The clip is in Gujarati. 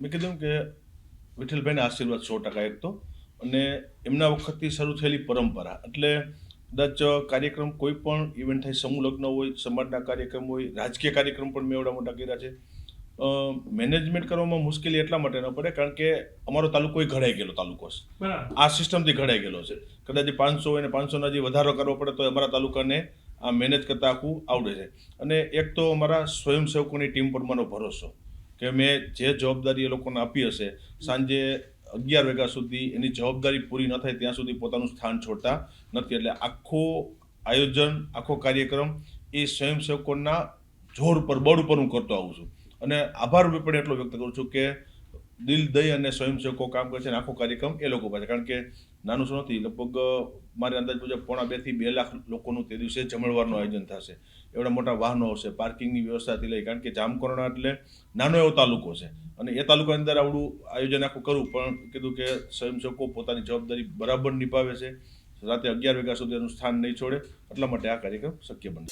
મેં કીધું કે વિઠ્ઠલભાઈના આશીર્વાદ સો ટકા એક તો અને એમના વખતથી શરૂ થયેલી પરંપરા. એટલે કદાચ કાર્યક્રમ કોઈ પણ ઇવેન્ટ થાય સમૂહ લગ્ન હોય સમાજના કાર્યક્રમ હોય રાજકીય કાર્યક્રમ પણ મેં એવડા મોટા કર્યા છે મેનેજમેન્ટ કરવામાં મુશ્કેલી એટલા માટે ન પડે કારણ કે અમારો તાલુકો એ ઘડાઈ ગયેલો તાલુકો છે. આ સિસ્ટમથી ઘડાઈ ગયેલો છે. કદાચ પાંચસો હોય ને પાંચસોના જે વધારો કરવો પડે તો અમારા તાલુકાને આ મેનેજ કરતાં આખું આવડે છે. અને એક તો અમારા સ્વયંસેવકોની ટીમ પર મારો ભરોસો. કે મેં જે જવાબદારી એ લોકોને આપી હશે, સાંજે અગિયાર વાગ્યા સુધી એની જવાબદારી પૂરી ન થાય ત્યાં સુધી પોતાનું સ્થાન છોડતા નથી. એટલે આખો આયોજન, આખો કાર્યક્રમ એ સ્વયંસેવકોના જોર પર બળ ઉપર હું કરતો આવું છું. અને આભાર પણ એટલો વ્યક્ત કરું છું કે દિલ દઈ અને સ્વયંસેવકો કામ કરે છે અને આખો કાર્યક્રમ એ લોકો પાસે. કારણ કે નાનું શું નથી, લગભગ મારે અંદાજ મુજબ પોણા બેથી બે લાખ લોકોનું તે દિવસે જમણવારનું આયોજન થશે. એવડા મોટા વાહનો હશે, પાર્કિંગની વ્યવસ્થાથી લઈ, કારણ કે જામકરણા એટલે નાનો એવો તાલુકો છે. અને એ તાલુકાની અંદર આવડું આયોજન આખું કરવું પણ કીધું કે સ્વયંસેવકો પોતાની જવાબદારી બરાબર નિભાવે છે. રાતે અગિયાર વાગ્યા સુધી એનું સ્થાન નહીં છોડે, એટલા માટે આ કાર્યક્રમ શક્ય બને.